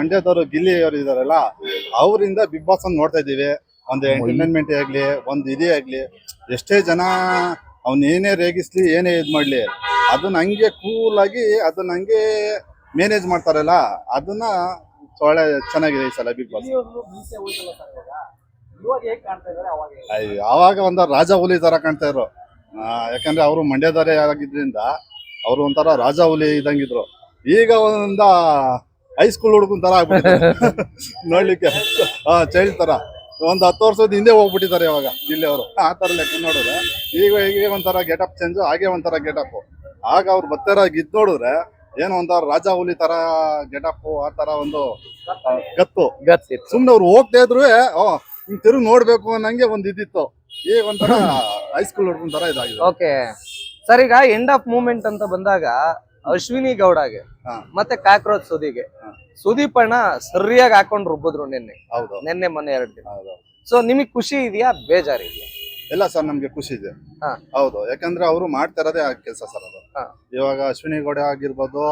ಮಂಡ್ಯದವರು ಗಿಲ್ಲಿ ಅವರು ಇದಾರಲ್ಲ ಅವರಿಂದ ಬಿಗ್ ಬಾಸ್ ಅನ್ನು ನೋಡ್ತಾ ಇದೀವಿ ಒಂದು ಎಂಟರ್ಟೈನ್ಮೆಂಟ್ ಆಗ್ಲಿ ಒಂದು ಇದೇ ಆಗ್ಲಿ ಎಷ್ಟೇ ಜನ ಅವ್ನ ಏನೇ ರೇಗಿಸ್ಲಿ ಏನೇ ಇದ್ ಮಾಡ್ಲಿ ಅದನ್ನ ಹಂಗೆ ಕೂಲ್ ಆಗಿ ಅದನ್ನ ಹಂಗೆ ಮ್ಯಾನೇಜ್ ಮಾಡ್ತಾರಲ್ಲ ಅದನ್ನ ಒಳ್ಳೆ ಚೆನ್ನಾಗಿದೆ ಈ ಸಲ ಬಿಗ್ ಬಾಸ್ ಅವಾಗ ಒಂದ ಆವಾಗ ಒಂದು ರಾಜ ಹುಲಿ ತರ ಕಾಣ್ತಾ ಇದ್ರು. ಯಾಕಂದ್ರೆ ಅವರು ಮಂಡ್ಯದವರೇ ಆಗಿದ್ರಿಂದ ಅವರು ಒಂಥರ ರಾಜ ಹುಲಿ ಇದ್ದಂಗಿದ್ರು. ಈಗ ಒಂದ ಹೈಸ್ಕೂಲ್ ಹುಡುಗನ್ ತರ ಆಗ್ಬಿಟ್ಟಿದ್ದಾರೆ. ನೋಡ್ಲಿಕ್ಕೆ ಹಾ ಚೈಲ್ಡ್ ತರ. ಒಂದ್ ಹತ್ತು ವರ್ಷದ ಹಿಂದೆ ಹೋಗ್ಬಿಟ್ಟಿದ್ದಾರೆ ಇವಾಗ ಇಲ್ಲಿ ಅವರು ಆ ತರ ಲೆಕ್ಕ ನೋಡಿದ್ರೆ ಈಗ ಈಗ ಒಂಥರ ಗೆಟಪ್ ಚೇಂಜ್ ಹಾಗೆ ಒಂಥರ ಗೆಟಪ್ ಆಗ ಅವ್ರು ಬತ್ತರ ಇದ್ ನೋಡಿದ್ರೆ ಏನೋ ಒಂಥರ ರಾಜ ಹುಲಿ ತರ ಗೆಟಪ್ ಆ ತರ ಒಂದು ಗತ್ತು. ಸುಮ್ನೆ ಅವ್ರು ಹೋಗ್ತಾ ಇದ್ರು ಓ ಹಿಂಗ್ ತಿರುಗಿ ನೋಡ್ಬೇಕು ಅನ್ನಂಗೆ ಒಂದ್ ಇದಿತ್ತು. ಈಗ ಒಂಥರ ಹೈಸ್ಕೂಲ್ ಹುಡ್ಕೊಂಡ್ ತರ ಇದಾಗಿದೆ. ಓಕೆ ಸರ್ ಈಗ ಎಂಡ್ ಆಫ್ ಮೂಮೆಂಟ್ ಅಂತ ಬಂದಾಗ ಅಶ್ವಿನಿ ಗೌಡಗೆ. ಮತ್ತೆ ಕಾಕ್ರೋಚ್ ಸುದೀಗೆ. ಸುದೀಪ್ ಅಣ್ಣ ಸರಿಯಾಗಿ ಹಾಕೊಂಡು ರುಬ್ಬಿದ್ರು ನಿನ್ನೆ. ಹೌದು. ನಿನ್ನೆ ಮೊನ್ನೆ ಎರಡು ದಿನ. ಸೊ ನಿಮಗೆ ಖುಷಿ ಇದೆಯಾ? ಬೇಜಾರು ಇದೆಯಾ? ಇಲ್ಲ ಸರ್ ನಮ್ಗೆ ಖುಷಿ ಇದೆ. ಹೌದು. ಯಾಕಂದ್ರೆ ಅವರು ಮಾಡ್ತಾ ಇರೋದೇ ಆ ಕೆಲಸ ಸರ್ ಅದು. ಇವಾಗ ಅಶ್ವಿನಿ ಗೌಡ ಆಗಿರ್ಬೋದು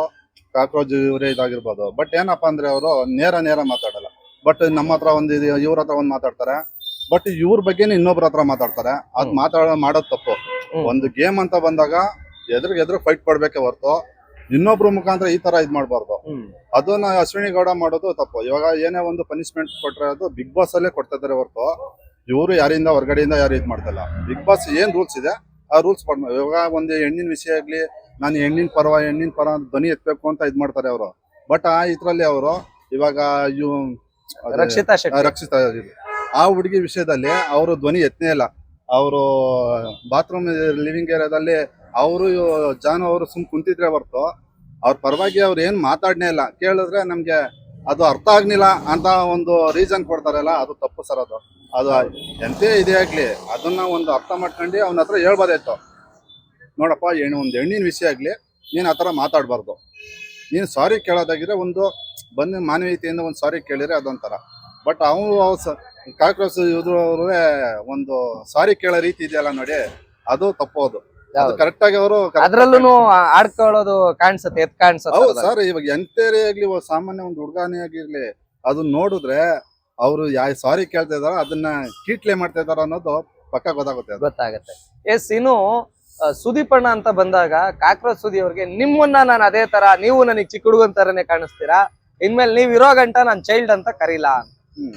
ಕಾಕ್ರೋಜ್ ಇವರೇ ಇದಾಗಿರ್ಬೋದು. ಬಟ್ ಏನಪ್ಪಾ ಅಂದ್ರೆ ಅವರು ನೇರ ನೇರ ಮಾತಾಡಲ್ಲ. ಬಟ್ ನಮ್ಮ ಹತ್ರ ಒಂದು ಇದು ಇವ್ರ ಹತ್ರ ಒಂದ್ ಮಾತಾಡ್ತಾರೆ. ಬಟ್ ಇವ್ರ ಬಗ್ಗೆ ಇನ್ನೊಬ್ರ ಹತ್ರ ಮಾತಾಡ್ತಾರೆ. ಅದ್. ಮಾತಾಡ ಮಾಡೋದ್ ತಪ್ಪು. ಒಂದು ಗೇಮ್ ಅಂತ ಬಂದಾಗ ಎದುರಿಗೆ ಎದುರು ಫೈಟ್ ಪಡ್ಬೇಕೆ ಹೊರ್ತು. ಇನ್ನೊಬ್ರ ಮುಖಾಂತರ ಈ ತರ ಇದ್ ಮಾಡಬಾರ್ದು. ಅದನ್ನ ಅಶ್ವಿನಿ ಗೌಡ ಮಾಡೋದು ತಪ್ಪು. ಇವಾಗ ಏನೇ ಒಂದು ಪನಿಷ್ಮೆಂಟ್ ಕೊಟ್ರೆ ಅದು ಬಿಗ್ ಬಾಸ್ ಅಲ್ಲೇ ಕೊಡ್ತಾ ಇದಾರೆ ಹೊರತು. ಇವರು ಯಾರಿಂದ ಹೊರಗಡೆಯಿಂದ ಯಾರು ಇದು ಮಾಡ್ತಲ್ಲ. ಬಿಗ್ ಬಾಸ್ ಏನ್ ರೂಲ್ಸ್ ಇದೆ ಆ ರೂಲ್ಸ್ ಇವಾಗ ಒಂದು ಹೆಣ್ಣಿನ ವಿಷಯ ಆಗ್ಲಿ ನಾನು ಹೆಣ್ಣಿನ ಪರವ ಹೆಣ್ಣಿನ ಪರ ಧ್ವನಿ ಎತ್ತಬೇಕು ಅಂತ ಇದ್ ಮಾಡ್ತಾರೆ ಅವರು. ಬಟ್ ಆ ಇದ್ರಲ್ಲಿ ಅವರು ಇವಾಗ ಇವ್ ರಕ್ಷಿತಾ ಆ ಹುಡುಗಿ ವಿಷಯದಲ್ಲಿ ಅವರು ಧ್ವನಿ ಎತ್ತನೇ ಇಲ್ಲ. ಅವರು ಬಾತ್ರೂಮ್ ಲಿವಿಂಗ್ ಏರಿಯಾದಲ್ಲಿ ಅವರು ಜಾನು ಅವರು ಸುಮ್ ಕುಂತಿದ್ರೆ ಹೊರ್ತು, ಅವ್ರ ಪರವಾಗಿ ಅವ್ರು ಏನು ಮಾತಾಡನೇ ಇಲ್ಲ. ಕೇಳಿದ್ರೆ ನಮ್ಗೆ ಅದು ಅರ್ಥ ಆಗ್ಲಿಲ್ಲ ಅಂತ ಒಂದು ರೀಸನ್ ಕೊಡ್ತಾರಲ್ಲ, ಅದು ತಪ್ಪು ಸರ್ ಅದು. ಅದು ಎಂತೇ ಇದೇ ಆಗ್ಲಿ, ಅದನ್ನ ಒಂದು ಅರ್ಥ ಮಾಡ್ಕೊಂಡು ಅವನ ಹತ್ರ ಹೇಳ್ಬೋದಾಯ್ತು. ನೋಡಪ್ಪ ಹೆಣ್ಣು ಒಂದು ಹೆಣ್ಣಿನ ವಿಷಯ ಆಗಲಿ, ನೀನು ಆ ಥರ ಮಾತಾಡಬಾರ್ದು. ನೀನು ಸಾರಿ ಕೇಳೋದಾಗಿದ್ರೆ ಒಂದು ಬಂದು ಮಾನವೀಯತೆಯಿಂದ ಒಂದು ಸಾರಿ ಕೇಳಿದ್ರೆ ಅದೊಂಥರ. ಬಟ್ ಅವನು ಕಾಕ್ರೋಚ್ ಇದ್ರವ್ರೆ ಒಂದು ಸಾರಿ ಕೇಳೋ ರೀತಿ ಇದೆಯಲ್ಲ ನೋಡಿ, ಅದು ತಪ್ಪೋದು. ಕರೆಕ್ಟ್ ಆಗಿ ಅವರು ಅದ್ರಲ್ಲೂ ಆಡ್ಕೊಳ್ಳೋದು ಕಾಣಿಸುತ್ತೆ ಎತ್ ಕಾಣಿಸುತ್ತೆ ಸರ್ ಇವಾಗ ಎಂತರೇ ಆಗ್ಲಿ ಸಾಮಾನ್ಯ ಒಂದು ಹುಡುಗಾನೇ ಆಗಿರ್ಲಿ ಅದನ್ನ ನೋಡಿದ್ರೆ ಅವರು ಯಾ ಸಾರಿ ಕೇಳ್ತಾ ಇದಾರ ಅದನ್ನ ಕೀಟ್ಲೆ ಮಾಡ್ತಾ ಇದಾರ ಅನ್ನೋದು ಪಕ್ಕ ಗೊತ್ತಾಗುತ್ತೆ ಅದು. ಗೊತ್ತಾಗುತ್ತೆ. ಎಸ್ ಇನ್ನು ಸುದೀಪ್ ಅಣ್ಣ ಅಂತ ಬಂದಾಗ ಕಾಕ್ರೋಚ್ ಸುದಿ ಅವ್ರಿಗೆ ನಿಮ್ಮನ್ನ ನಾನು ಅದೇ ತರ ನೀವು ನನಗೆ ಚಿಕ್ಕ ಹುಡುಗನ್ ತರನೇ ಕಾಣಿಸ್ತೀರಾ? ಇನ್ಮೇಲೆ ನೀವ್ ಇರೋ ಗಂಟ ನಾನ್ ಚೈಲ್ಡ್ ಅಂತ ಕರೀಲಾ. ಹ್ಮ್.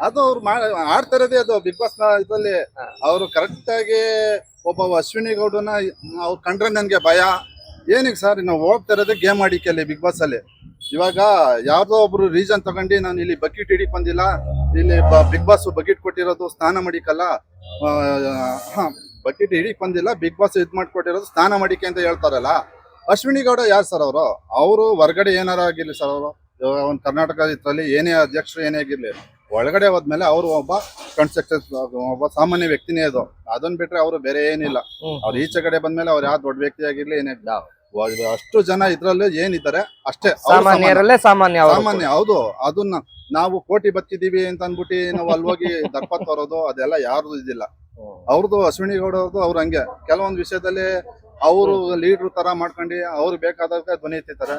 ಅದು ಅವ್ರು ಆಡ್ತಾ ಇರೋದೇ ಅದು ಬಿಗ್ ಬಾಸ್ ಇದ್ರಲ್ಲಿ. ಅವರು ಕರೆಕ್ಟ್ ಆಗಿ ಒಬ್ಬ ಅಶ್ವಿನಿ ಗೌಡನ ಅವ್ರು ಕಂಡ್ರೆ ನನಗೆ ಭಯ. ಏನಿಗೆ ಸರ್, ನಾವು ಹೋಗ್ತಾ ಇರೋದೇ ಗೇಮ್ ಆಡಿಕೆ ಅಲ್ಲಿ ಬಿಗ್ ಬಾಸ್ ಅಲ್ಲಿ. ಇವಾಗ ಯಾರ್ದೋ ಒಬ್ರು ರೀಸನ್ ತಗೊಂಡು ನಾನು ಇಲ್ಲಿ ಬಕೆಟ್ ಹಿಡಿಕ್ ಬಂದಿಲ್ಲ. ಇಲ್ಲಿ ಬಿಗ್ ಬಾಸ್ ಬಕೆಟ್ ಕೊಟ್ಟಿರೋದು ಸ್ನಾನ ಮಾಡಿಕಲ್ಲ. ಬಕೆಟ್ ಹಿಡಿಕ್ ಬಂದಿಲ್ಲ, ಬಿಗ್ ಬಾಸ್ ಇದ್ ಮಾಡ್ಕೊಟ್ಟಿರೋದು ಸ್ನಾನ ಮಾಡಿಕೆ ಅಂತ ಹೇಳ್ತಾರಲ್ಲ. ಅಶ್ವಿನಿ ಗೌಡ ಯಾರು ಸರ್ ಅವರು? ಅವರು ಹೊರಗಡೆ ಏನಾರ ಆಗಿರ್ಲಿ ಸರ್ ಅವರು? ಒಂದು ಕರ್ನಾಟಕ ಇದ್ರಲ್ಲಿ ಏನೇ ಅಧ್ಯಕ್ಷರು ಏನೇ ಆಗಿರ್ಲಿ. ಒಳಗಡೆ ಹೋದ್ಮೇಲೆ ಅವರು ಒಬ್ಬ ಕನ್ಸ್ಟ್ರಕ್ಷನ್ ಒಬ್ಬ ಸಾಮಾನ್ಯ ವ್ಯಕ್ತಿನೇ ಅದು. ಅದನ್ನ ಬಿಟ್ರೆ ಅವರು ಬೇರೆ ಏನಿಲ್ಲ. ಅವ್ರು ಈಚೆ ಕಡೆ ಬಂದ್ಮೇಲೆ ಅವ್ರು ಯಾವ ದೊಡ್ಡ ವ್ಯಕ್ತಿ ಆಗಿರ್ಲಿ ಏನೇ ಅಷ್ಟು ಜನ ಇದ್ರಲ್ಲಿ ಏನಿದ್ದಾರೆ ಅಷ್ಟೇ. ಸಾಮಾನ್ಯ. ಸಾಮಾನ್ಯರಲ್ಲೇ ಸಾಮಾನ್ಯ ಸಾಮಾನ್ಯ ಹೌದು. ಅದನ್ನ ನಾವು ಕೋಟಿ ಬತ್ತಿದೀವಿ ಅಂತ ಅನ್ಬಿಟ್ಟು ನಾವು ಅಲ್ಲಿ ಹೋಗಿ ದರ್ಪ ತರೋದು ಅದೆಲ್ಲ ಯಾರ್ದು ಇದಿಲ್ಲ. ಅವ್ರದ್ದು ಅಶ್ವಿನಿ ಗೌಡ ಅವ್ರದ್ದು ಅವ್ರ ಹಂಗೆ. ಕೆಲವೊಂದು ವಿಷಯದಲ್ಲಿ ಅವರು ಲೀಡರ್ ತರ ಮಾಡ್ಕೊಂಡು ಅವ್ರು ಬೇಕಾದಾಗ ಧ್ವನಿ ಎತ್ತಿದ್ದಾರೆ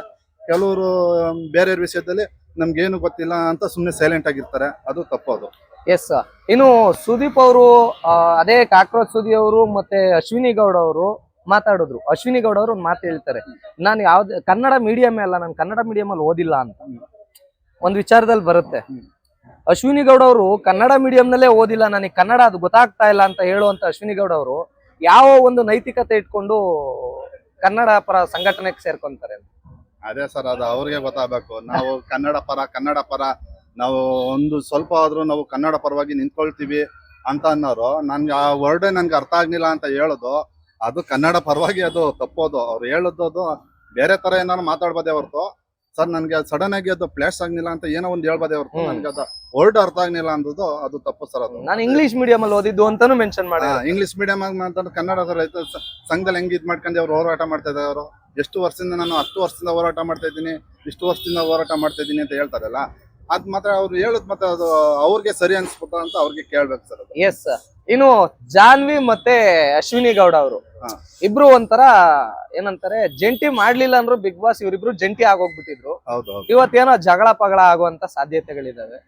ಕೆಲವರು ಬೇರೆ ವಿಷಯದಲ್ಲಿ ನಮ್ಗೇನು ಗೊತ್ತಿಲ್ಲ ಅಂತ ಸುಮ್ಮನೆ ಸೈಲೆಂಟ್ ಆಗಿರ್ತಾರೆ. ಅದು ತಪ್ಪೋದು ಎಸ್ ಇನ್ನು ಸುದೀಪ್ ಅವರು ಅದೇ ಕಾಕ್ರೋಚ್ ಸುದಿ ಅವರು ಮತ್ತೆ ಅಶ್ವಿನಿ ಗೌಡ ಅವರು ಮಾತಾಡಿದ್ರು. ಅಶ್ವಿನಿ ಗೌಡ ಅವರು ಒಂದು ಮಾತು ಹೇಳ್ತಾರೆ. ನಾನು ಯಾವ್ದು ಕನ್ನಡ ಮೀಡಿಯಂ ಅಲ್ಲ ನಾನು ಕನ್ನಡ ಮೀಡಿಯಂ ಅಲ್ಲಿ ಓದಿಲ್ಲ ಅಂತ. ಒಂದು ವಿಚಾರದಲ್ಲಿ ಬರುತ್ತೆ. ಅಶ್ವಿನಿ ಗೌಡ ಅವರು ಕನ್ನಡ ಮೀಡಿಯಂನಲ್ಲೇ ನಲ್ಲೇ ಓದಿಲ್ಲ ನನಗೆ ಕನ್ನಡ ಅದು ಗೊತ್ತಾಗ್ತಾ ಇಲ್ಲ ಅಂತ ಹೇಳುವಂತ ಅಶ್ವಿನಿ ಗೌಡ ಅವರು ಯಾವ ಒಂದು ನೈತಿಕತೆ ಇಟ್ಕೊಂಡು ಕನ್ನಡ ಪರ ಸಂಘಟನೆಗೆ ಸೇರ್ಕೊಂತಾರೆ ಅದೇ ಸರ್ ಅದು ಅವ್ರಿಗೆ ಗೊತ್ತಾಗಬೇಕು. ನಾವು ಕನ್ನಡ ಪರ ಕನ್ನಡ ಪರ ನಾವು ಒಂದು ಸ್ವಲ್ಪ ಆದ್ರೂ ನಾವು ಕನ್ನಡ ಪರವಾಗಿ ನಿಂತ್ಕೊಳ್ತೀವಿ ಅಂತ ಅನ್ನೋರು ನನ್ಗೆ ಆ ವರ್ಡ್ ನನ್ಗೆ ಅರ್ಥ ಆಗ್ಲಿಲ್ಲ ಅಂತ ಹೇಳೋದು ಅದು ಕನ್ನಡ ಪರವಾಗಿ ಅದು ತಪ್ಪೋದು. ಅವ್ರು ಹೇಳೋದು ಬೇರೆ ತರ ಏನಾದ್ರು ಮಾತಾಡ್ಬೋದೇ ಹೊರತು. ಸರ್ ನನಗೆ ಸಡನ್ ಆಗಿ ಅದು ಪ್ಲೇಸ್ ಆಗ್ಲಿಲ್ಲ ಅಂತ ಏನೋ ಒಂದು ಹೇಳ್ಬೋದೇ ಹೊರತು. ನನಗೆ ಅದು ವರ್ಡ್ ಅರ್ಥ ಆಗ್ಲಿಲ್ಲ ಅನ್ನೋದು ಅದು ತಪ್ಪು ಸರ್ ಅದು. ನಾನು ಇಂಗ್ಲಿಷ್ ಮೀಡಿಯಂ ಅಲ್ಲಿ ಓದಿದ್ದು ಅಂತಾನು ಮೆನ್ಷನ್ ಮಾಡಿ ಇಂಗ್ಲಿಷ್ ಮೀಡಿಯಂ ಆಗಿ ಮಾತಾಡೋದು ಕನ್ನಡ ಸಂಘದಲ್ಲಿ ಹೆಂಗ್ ಇದ್ ಮಾಡ್ಕೊಂಡು ಅವ್ರು ಹೋರಾಟ ಮಾಡ್ತಾ ಇದ್ದಾರೆ ಅವರು. ಎಷ್ಟು ವರ್ಷದಿಂದ ನಾನು ಹತ್ತು ವರ್ಷದಿಂದ ಹೋರಾಟ ಮಾಡ್ತಾ ಇದ್ದೀನಿ ಇಷ್ಟು ವರ್ಷದಿಂದ ಹೋರಾಟ ಮಾಡ್ತಾ ಇದ್ದೀನಿ ಅಂತ ಹೇಳ್ತಾರಲ್ಲ ಅದ್ ಮಾತ್ರ ಅವ್ರು ಹೇಳದ್ ಮತ್ತೆ ಅದು ಅವ್ರಿಗೆ ಸರಿ ಅನ್ಸ್ಬೇಕು ಅಂತ ಅವ್ರಿಗೆ ಕೇಳ್ಬೇಕು ಸರ್ ಎಸ್ ಎಸ್ ಇನ್ನು ಜಾನ್ವಿ ಮತ್ತೆ ಅಶ್ವಿನಿ ಗೌಡ ಅವರು. ಇಬ್ರು ಒಂಥರ ಏನಂತಾರೆ ಜಂಟಿ ಮಾಡ್ಲಿಲ್ಲ ಅಂದ್ರು ಬಿಗ್ ಬಾಸ್ ಇವರಿಬ್ರು ಜಂಟಿ ಆಗೋಗ್ಬಿಟ್ಟಿದ್ರು. ಇವತ್ತೇನೋ ಜಗಳ ಪಗಳ ಆಗುವಂತ ಸಾಧ್ಯತೆಗಳಿದಾವೆ.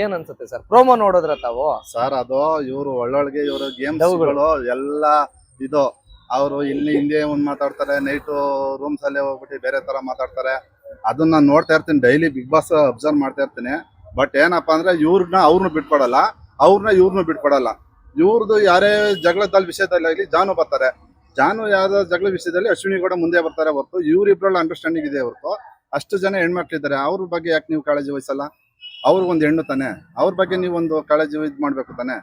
ಏನ್ ಅನ್ಸುತ್ತೆ ಸರ್ ಪ್ರೋಮೋ ನೋಡಿದ್ರ ತಾವು? ಸರ್ ಅದು ಇವರು ಒಳ್ಳೊಳಗೆ ಇವರು ಗೇಮ್ಸ್ಗಳು ಎಲ್ಲ ಇದು ಅವರು ಇಲ್ಲಿ ಹಿಂದೆ ಒಂದು ಮಾತಾಡ್ತಾರೆ ನೈಟ್ ರೂಮ್ಸ್ ಅಲ್ಲೇ ಹೋಗ್ಬಿಟ್ಟು ಬೇರೆ ತರ ಮಾತಾಡ್ತಾರೆ. ಅದನ್ನ ನಾನು ನೋಡ್ತಾ ಇರ್ತೀನಿ ಡೈಲಿ ಬಿಗ್ ಬಾಸ್ ಅಬ್ಸರ್ವ್ ಮಾಡ್ತಾ ಇರ್ತೀನಿ. ಬಟ್ ಏನಪ್ಪಾ ಅಂದ್ರೆ ಇವ್ರನ್ನ ಅವ್ರನ್ನ ಬಿಟ್ಕೊಡಲ್ಲ ಅವ್ರನ್ನ ಇವ್ರನ್ನ ಬಿಟ್ಕೊಡಲ್ಲ. ಇವ್ರದ್ದು ಯಾರೇ ಜಗಳದಲ್ಲಿ ವಿಷಯದಲ್ಲಿ ಆಗಲಿ, ಜಾನು ಬರ್ತಾರೆ. ಜಾನು ಯಾವ್ದೋ ಜಗಳ ವಿಷಯದಲ್ಲಿ ಅಶ್ವಿನಿ ಕೂಡ ಮುಂದೆ ಬರ್ತಾರೆ ಹೊರತು, ಇವ್ರಿಬ್ರಲ್ಲಿ ಅಂಡರ್ಸ್ಟ್ಯಾಂಡಿಂಗ್ ಇದೆ ಹೊರತು. ಅಷ್ಟು ಜನ ಹೆಣ್ಮಕ್ಳಿದ್ದಾರೆ, ಅವ್ರ ಬಗ್ಗೆ ಯಾಕೆ ನೀವು ಕಾಳಜಿ ವಹಿಸಲ್ಲ? ಅವ್ರಿಗೊಂದು ಹೆಣ್ಣು ತಾನೆ. ಅವ್ರ ಬಗ್ಗೆ ನೀವೊಂದು ಕಾಳಜಿ ಇದು ಮಾಡ್ಬೇಕು ತಾನೆ?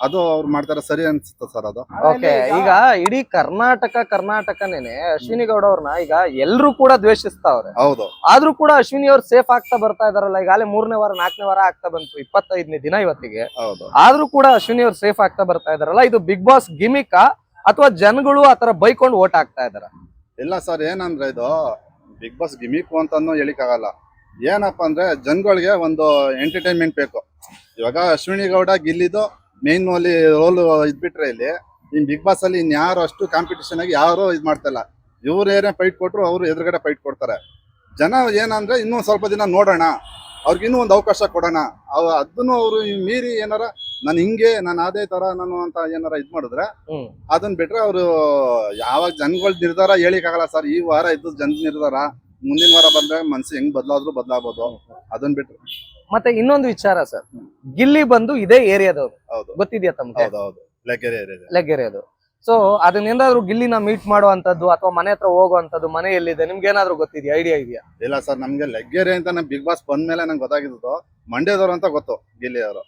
ಅದು ಅವ್ರು ಮಾಡ್ತಾರೆ ಸರಿ ಅನ್ಸುತ್ತೆ ಸರ್ ಅದು. ಓಕೆ ಈಗ ಇಡೀ ಕರ್ನಾಟಕ ಕರ್ನಾಟಕನೇನೆ ಅಶ್ವಿನಿ ಗೌಡ ಅವ್ರನ್ನ ಈಗ ಎಲ್ರು ಕೂಡ ದ್ವೇಷಿಸ್ತಾವ್ರೆ. ಹೌದು. ಆದ್ರೂ ಕೂಡ ಅಶ್ವಿನಿ ಅವ್ರು ಸೇಫ್ ಆಗ್ತಾ ಬರ್ತಾ ಇದಾರಲ್ಲ ಈಗಾಗಲೇ ಮೂರನೇ ವಾರ ನಾಲ್ಕನೇ ವಾರ ಆಗ್ತಾ ಬಂತು ಇಪ್ಪತ್ತೈದನೇ ದಿನ ಇವತ್ತಿಗೆ. ಹೌದು. ಆದ್ರೂ ಕೂಡ ಅಶ್ವಿನಿ ಅವ್ರು ಸೇಫ್ ಆಗ್ತಾ ಬರ್ತಾ ಇದಾರಲ್ಲ ಇದು ಬಿಗ್ ಬಾಸ್ ಗಿಮಿಕ ಅಥವಾ ಜನಗಳು ಆತರ ಬೈಕೊಂಡು ಓಟ್ ಹಾಕ್ತಾ ಇದಾರ? ಇಲ್ಲ ಸರ್ ಏನಂದ್ರೆ ಇದು ಬಿಗ್ ಬಾಸ್ ಗಿಮಿಕ್ ಅಂತಾನು ಹೇಳಿಕ್ಕಾಗಲ್ಲ. ಏನಪ್ಪಾ ಅಂದ್ರೆ ಜನಗಳಿಗೆ ಒಂದು ಎಂಟರ್ಟೈನ್ಮೆಂಟ್ ಬೇಕು. ಇವಾಗ ಅಶ್ವಿನಿ ಗೌಡ ಗಿಲ್ಲಿದು ಮೇನ್ ಅಲ್ಲಿ ರೋಲ್ ಇದ್ಬಿಟ್ರೆ ಇಲ್ಲಿ ಇನ್ ಬಿಗ್ ಬಾಸ್ ಅಲ್ಲಿ ಇನ್ಯಾರು ಅಷ್ಟು ಕಾಂಪಿಟೇಷನ್ ಆಗಿ ಯಾರು ಇದು ಮಾಡ್ತಲ್ಲ. ಇವ್ರು ಏನೇ ಫೈಟ್ ಕೊಟ್ರು ಅವ್ರು ಎದುರುಗಡೆ ಫೈಟ್ ಕೊಡ್ತಾರೆ. ಜನ ಏನಂದ್ರೆ ಇನ್ನೂ ಸ್ವಲ್ಪ ದಿನ ನೋಡೋಣ ಅವ್ರಿಗೆ ಇನ್ನೂ ಒಂದು ಅವಕಾಶ ಕೊಡೋಣ. ಅವ್ ಅದನ್ನು ಅವರು ಮೀರಿ ಏನಾರ ನಾನು ಹಿಂಗೆ ನಾನು ಅದೇ ತರ ನಾನು ಅಂತ ಏನಾರ ಇದ್ ಮಾಡಿದ್ರೆ ಅದನ್ನ ಬಿಟ್ರೆ ಅವರು ಯಾವಾಗ ಜನಗಳ ನಿರ್ಧಾರ ಹೇಳಿಕ್ಕಾಗಲ್ಲ ಸರ್ ಈ ವಾರ ಇದ್ದು ಜನ ನಿರ್ಧಾರ ಮುಂದಿನ ವಾರ ಬಂದ್ರೆ ಮನ್ಸು ಹೆಂಗ್ ಬದಲಾದ್ರು ಬದಲಾಗ್ಬೋದು. ಅದನ್ನ ಬಿಟ್ರೆ. ಮತ್ತೆ ಇನ್ನೊಂದು ವಿಚಾರ ಸರ್. ಗಿಲ್ಲಿ ಬಂದು ಇದೇ ಏರಿಯಾದವ್ರು. ಹೌದು. ಗೊತ್ತಿದ್ಯಾ ತಮ್ಗೆ? ಹೌದು ಹೌದು. ಏರಿದೆ ಲೆಗ್ಗೆರೆಯದು ಸೊ ಅದನ್ನೇನಾದ್ರೂ ಗಿಲ್ಲಿನ ಮೀಟ್ ಮಾಡುವಂತದ್ದು ಅಥವಾ ಮನೆ ಹತ್ರ ಹೋಗುವಂತದ್ದು ಮನೆ ಎಲ್ಲಿದೆ? ನಿಮ್ಗೆ ಏನಾದ್ರು ಗೊತ್ತಿದ್ಯಾ? ಐಡಿಯಾ ಇದೆಯಾ? ಇಲ್ಲ ಸರ್ ನಮ್ಗೆ ಲೆಗ್ಗೆರೆ ಅಂತ ನಮ್ ಬಿಗ್ ಬಾಸ್ ಬಂದ್ಮೇಲೆ ನಂಗೆ ಗೊತ್ತಾಗಿದ್ದು ಮಂಡ್ಯದವ್ರು ಅಂತ ಗೊತ್ತು ಗಿಲ್ಲಿ ಅವರು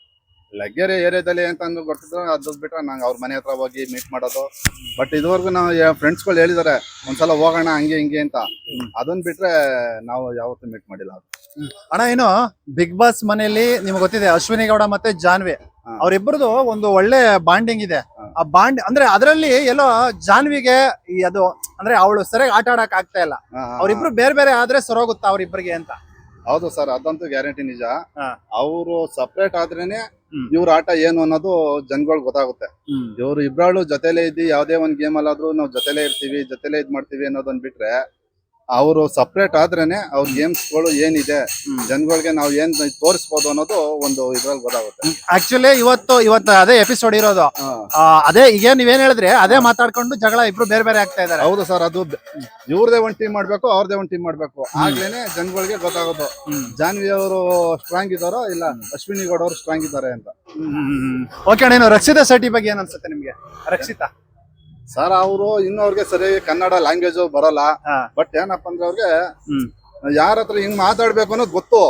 ಲೆಗ್ಗೆರೆ ಏರಿಯಾದಲ್ಲಿ ಅಂತ ಅಂದು ಗೊತ್ತಿದ್ರೆ ಅದು ಬಿಟ್ರೆ ನಂಗೆ ಅವ್ರ ಮನೆ ಹತ್ರ ಹೋಗಿ ಮೀಟ್ ಮಾಡೋದು. ಬಟ್ ಇದುವರೆಗೂ ನಾವು ಫ್ರೆಂಡ್ಸ್ಗಳು ಹೇಳಿದಾರೆ ಒಂದ್ಸಲ ಹೋಗೋಣ ಹಂಗೆ ಹಿಂಗೆ ಅಂತ. ಅದನ್ನ ಬಿಟ್ರೆ ನಾವು ಯಾವತ್ತೂ ಮೀಟ್ ಮಾಡಿಲ್ಲ. ಅಣ್ಣ ಏನು ಬಿಗ್ ಬಾಸ್ ಮನೆಯಲ್ಲಿ ನಿಮ್ಗೆ ಗೊತ್ತಿದೆ ಅಶ್ವಿನಿ ಗೌಡ ಮತ್ತೆ ಜಾನ್ವಿ. ಅವರಿಬ್ಬರದು ಒಂದು ಒಳ್ಳೆ ಬಾಂಡಿಂಗ್ ಇದೆ. ಆ ಬಾಂಡ್ ಅಂದ್ರೆ ಅದರಲ್ಲಿ ಎಲ್ಲೋ ಜಾನ್ವಿಗೆ ಈ ಅದು ಅಂದ್ರೆ ಅವಳು ಸರಿಯಾಗಿ ಆಟ ಆಡಕ್ ಆಗ್ತಾ ಇಲ್ಲ. ಅವ್ರಿಬ್ರು ಬೇರೆ ಬೇರೆ ಆದ್ರೆ ಸರೋಗುತ್ತಾ ಅವರಿಬ್ಬರಿಗೆ ಅಂತ? ಹೌದು ಸರ್ ಅದಂತೂ ಗ್ಯಾರಂಟಿ ನಿಜ. ಅವರು ಸಪ್ರೇಟ್ ಆದ್ರೇನೆ. ಇವ್ರ ಆಟ ಏನು ಅನ್ನೋದು ಜನಗಳಿಗೆ ಗೊತ್ತಾಗುತ್ತೆ. ಇವ್ರು ಇಬ್ರಾಳು ಜೊತೆಲೆ ಇದ್ದು ಯಾವ್ದೇ ಒಂದ್ ಗೇಮ್ ಅಲ್ಲಾದ್ರೂ ನಾವು ಜೊತೆಲೆ ಇರ್ತೀವಿ ಜೊತೆಲೆ ಇದ್ ಮಾಡ್ತೀವಿ ಅನ್ನೋದನ್ ಬಿಟ್ರೆ ಅವರು ಸಪ್ರೇಟ್ ಆದ್ರೇನೆ ಅವ್ರ ಗೇಮ್ಸ್ಗಳು ಏನಿದೆ ಜನಗಳಿಗೆ ನಾವು ಏನ್ ತೋರಿಸ್ಬೋದು ಅನ್ನೋದು ಒಂದು ಇದ್ರಲ್ಲಿ ಗೊತ್ತಾಗುತ್ತೆ. ಆಕ್ಚುಲಿ ಇವತ್ತು ಇವತ್ತು ಅದೇ ಎಪಿಸೋಡ್ ಇರೋದು. ಅದೇ ಈಗ ನೀವೇನ್ ಹೇಳಿದ್ರೆ? ಅದೇ ಮಾತಾಡ್ಕೊಂಡು ಜಗಳ ಇಬ್ರು ಬೇರೆ ಬೇರೆ ಆಗ್ತಾ ಇದಾರೆ. ಹೌದು ಸರ್ ಅದು ಇವ್ರದೇ ಒಂದ್ ಟೀಮ್ ಮಾಡ್ಬೇಕು ಅವ್ರದೇ ಒಂದ್ ಟೀಮ್ ಮಾಡ್ಬೇಕು. ಆಗ್ಲೇನೆ ಜನಗಳಿಗೆ ಗೊತ್ತಾಗೋದು. ಜಾನ್ವಿ ಅವರು ಸ್ಟ್ರಾಂಗ್ ಇದಾರೋ ಇಲ್ಲ ಅಶ್ವಿನಿ ಗೌಡ ಅವರು ಸ್ಟ್ರಾಂಗ್ ಇದ್ದಾರೆ ಅಂತ. ಓಕೆ ಅಣ್ಣ ರಕ್ಷಿತಾ ಶೆಟ್ಟಿ ಬಗ್ಗೆ ಏನ್ ಅನ್ಸುತ್ತೆ ನಿಮ್ಗೆ? ರಕ್ಷಿತಾ? ಸರ್ ಅವರು ಇನ್ನು ಸರಿ ಕನ್ನಡ ಲ್ಯಾಂಗ್ವೇಜ್ ಬರಲ್ಲ. ಬಟ್ ಏನಪ್ಪ ಅಂದ್ರೆ ಅವ್ರಿಗೆ. ಯಾರ ಹತ್ರ ಹಿಂಗ್ ಮಾತಾಡ್ಬೇಕು ಅನ್ನೋದು ಗೊತ್ತು.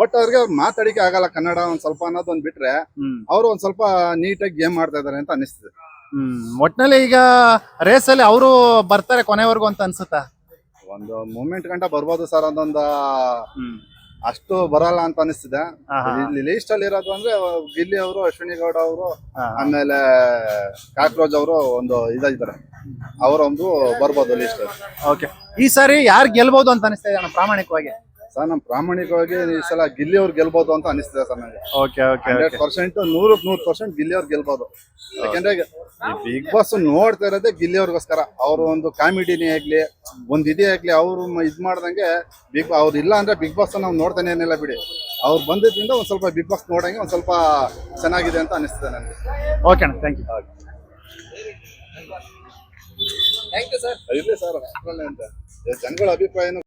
ಬಟ್ ಅವ್ರಿಗೆ ಮಾತಾಡಿಕೆ ಆಗಲ್ಲ ಕನ್ನಡ ಒಂದ್ ಸ್ವಲ್ಪ ಅನ್ನೋದು ಒಂದ್ ಬಿಟ್ರೆ ಅವ್ರು ಒಂದ್ ಸ್ವಲ್ಪ ನೀಟಾಗಿ ಗೇಮ್ ಮಾಡ್ತಾ ಇದಾರೆ ಅಂತ ಅನಿಸ್ತದೆ ಹ್ಮ್. ಒಟ್ನಲ್ಲಿ ಈಗ ರೇಸ್ ಅಲ್ಲಿ ಅವರು ಬರ್ತಾರೆ ಕೊನೆವರೆಗೂ ಅಂತ ಅನ್ಸುತ್ತಾ? ಒಂದು ಮೂಮೆಂಟ್ ಗಂಟ ಬರ್ಬೋದು ಸರ್ ಅದೊಂದು ಅಷ್ಟು ಬರಲ್ಲ ಅಂತ ಅನಿಸ್ತಿದೆ. ಇಲ್ಲಿ ಲೀಸ್ಟ್ ಅಲ್ಲಿ ಇರೋದು ಅಂದ್ರೆ ಗಿಲ್ಲಿ ಅವರು ಅಶ್ವಿನಿ ಗೌಡ ಅವರು ಆಮೇಲೆ ಕಾಕ್ರೋಜ್ ಅವರು ಒಂದು ಇದಾಗಿದ್ದಾರೆ. ಅವರೊಂದು ಬರ್ಬೋದು ಲೀಸ್ಟ್ ಓಕೆ ಈ ಸಾರಿ ಯಾರು ಗೆಲ್ಬಹುದು ಅಂತ ಅನಿಸ್ತಾ ಇದೆ ಅಣ್ಣ ಪ್ರಾಮಾಣಿಕವಾಗಿ? ಸರ್ ನಮ್ ಪ್ರಾಮಾಣಿಕವಾಗಿ ಈ ಸಲ ಗಿಲ್ಲಿ ಅವ್ರು ಗೆಲ್ಬೋದು ಅಂತ ಅನಿಸ್ತಿದೆ ಸರ್ ನನಗೆ ಓಕೆ ಓಕೆ ಹಂಡ್ರೆಡ್ ಪರ್ಸೆಂಟ್ ನೂರಕ್ ನೂರ್ ಪರ್ಸೆಂಟ್ ಗಿಲ್ಲಿ ಅವ್ರು ಗೆಲ್ಬೋದು. ಯಾಕಂದ್ರೆ ಬಿಗ್ ಬಾಸ್ ನೋಡ್ತಾ ಇರೋದೇ ಗಿಲ್ಲಿ ಅವ್ರಿಗೋಸ್ಕರ. ಅವ್ರ ಒಂದು ಕಾಮಿಡಿನೇ ಆಗ್ಲಿ ಒಂದ್ ಇದೇ ಆಗ್ಲಿ ಅವ್ರು ಇದ್ ಮಾಡ್ದಂಗೆ ಬಿಗ್ ಅವ್ರು ಇಲ್ಲ ಅಂದ್ರೆ ಬಿಗ್ ಬಾಸ್ ನಾವು ನೋಡ್ತಾನೆ ಏನಿಲ್ಲ ಬಿಡಿ. ಅವ್ರು ಬಂದಿದ್ರಿಂದ ಒಂದ್ ಸ್ವಲ್ಪ ಬಿಗ್ ಬಾಸ್ ನೋಡಂಗೆ ಒಂದ್ ಸ್ವಲ್ಪ ಚೆನ್ನಾಗಿದೆ ಅಂತ ಅನಿಸ್ತದೆ ನನಗೆ ಓಕೆ ಅಣ್ಣ thank you thank you sir ಇರ್ಲಿ ಸರ್ ಅಷ್ಟ್ರಲ್ಲೇ ಅಂತ. ಜನಗಳ ಅಭಿಪ್ರಾಯನೂ